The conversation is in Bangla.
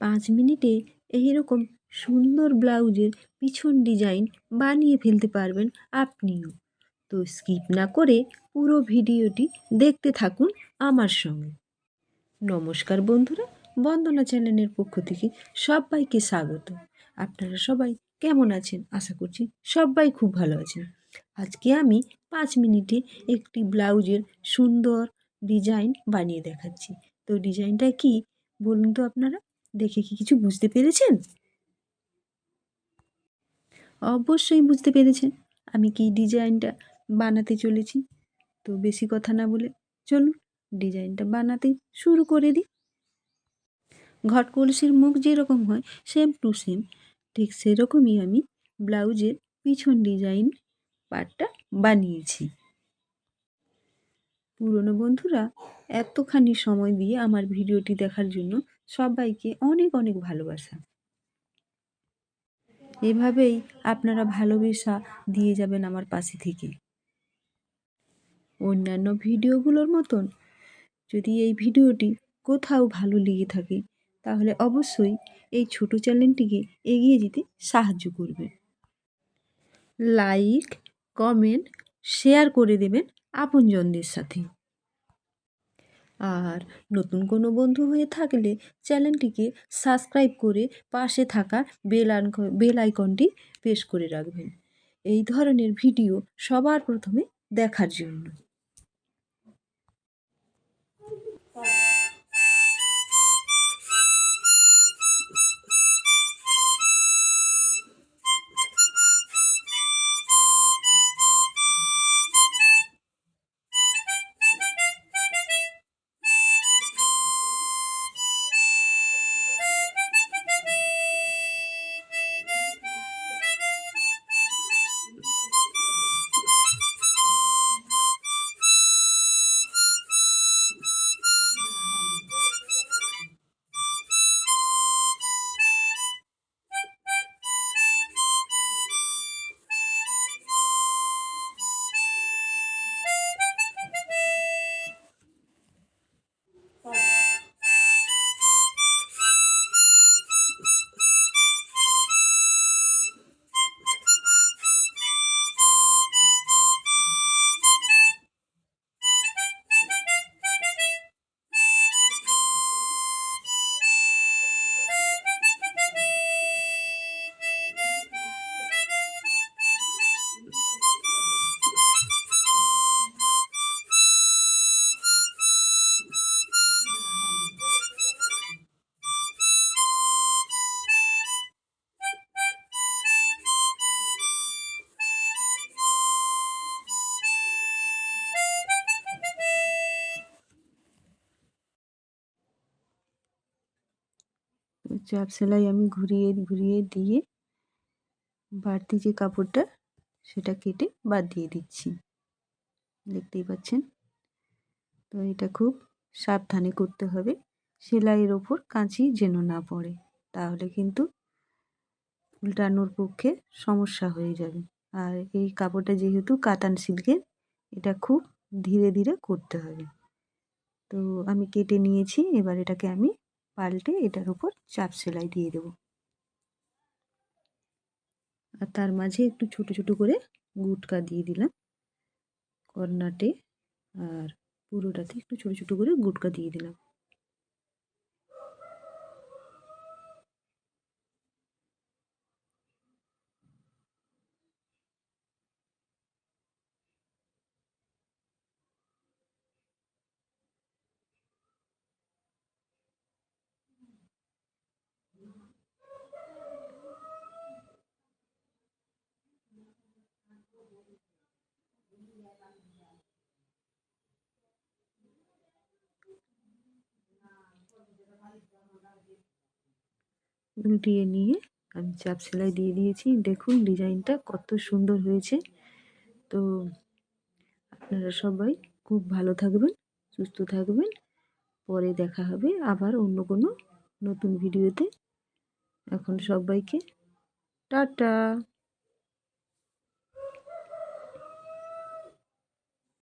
পাঁচ মিনিটে এইরকম সুন্দর ব্লাউজের পিছন ডিজাইন বানিয়ে ফেলতে পারবেন আপনিও। তো স্কিপ না করে পুরো ভিডিওটি দেখতে থাকুন আমার সঙ্গে। নমস্কার বন্ধুরা, বন্দনা চ্যানেলের পক্ষ থেকে সবাইকে স্বাগত। আপনারা সবাই কেমন আছেন? আশা করছি সবাই খুব ভালো আছেন। আজকে আমি পাঁচ মিনিটে একটি ব্লাউজের সুন্দর ডিজাইন বানিয়ে দেখাচ্ছি। তো ডিজাইনটা কি বলুন তো আপনারা? দেখে কি কিছু বুঝতে পেরেছেন? অবশ্যই বুঝতে পেরেছেন। আমি কি ডিজাইনটা বানাতে চলেছি? তো বেশি কথা না বলে চলুন ডিজাইনটা বানাতে শুরু করে দিই। ঘট কলসির মুখ যেরকম হয় সেম টু সেম ঠিক সেরকমই আমি ব্লাউজের পিছন ডিজাইন পার্টটা বানিয়েছি। পুরনো বন্ধুরা, এতখানি সময় দিয়ে আমার ভিডিওটি দেখার জন্য সবাইকে অনেক অনেক ভালোবাসা। এভাবেই আপনারা ভালোবাসা দিয়ে যাবেন আমার পাশে থেকে। অন্যান্য ভিডিওগুলোর মতন যদি এই ভিডিওটি কোথাও ভালো লেগে থাকে, তাহলে অবশ্যই এই ছোট চ্যানেলটিকে এগিয়ে যেতে সাহায্য করবে লাইক, কমেন্ট, শেয়ার করে দেবেন আপনজনদের সাথে। আর নতুন কোনো বন্ধু হয়ে থাকলে চ্যানেলটিকে সাবস্ক্রাইব করে পাশে থাকা বেল বেল আইকনটি প্রেস করে রাখবেন। এই ধরনের ভিডিও সবার প্রথমে দেখার জন্য। চাপ সেলাই আমি ঘুরিয়ে ঘুরিয়ে দিয়ে বাড়তি যে কাপড়টা, সেটা কেটে বাদ দিয়ে দিচ্ছি। দেখতেই পাচ্ছেন? তো এটা খুব সাবধানে করতে হবে। সেলাইয়ের ওপর কাঁচি যেন না পড়ে, তাহলে কিন্তু উল্টানোর পক্ষে সমস্যা হয়ে যাবে। আর এই কাপড়টা যেহেতু কাতান সিল্কের, এটা খুব ধীরে ধীরে করতে হবে। তো আমি কেটে নিয়েছি, এবার এটাকে আমি পাল্টে এটার উপর চাপ সেলাই দিয়ে দেব। আর তার মাঝে একটু ছোট ছোট করে গুটকা দিয়ে দিলাম কর্নাটে, আর পুরোটাতে একটু ছোট ছোট করে গুটকা দিয়ে দিলাম। উল্টিয়ে নিয়ে আমি চাপ সেলাই দিয়ে দিয়েছি। দেখুন ডিজাইনটা কত সুন্দর হয়েছে। তো আপনারা সবাই খুব ভালো থাকবেন, সুস্থ থাকবেন। পরে দেখা হবে আবার অন্য কোনো নতুন ভিডিওতে। এখন সবাইকে টাটা।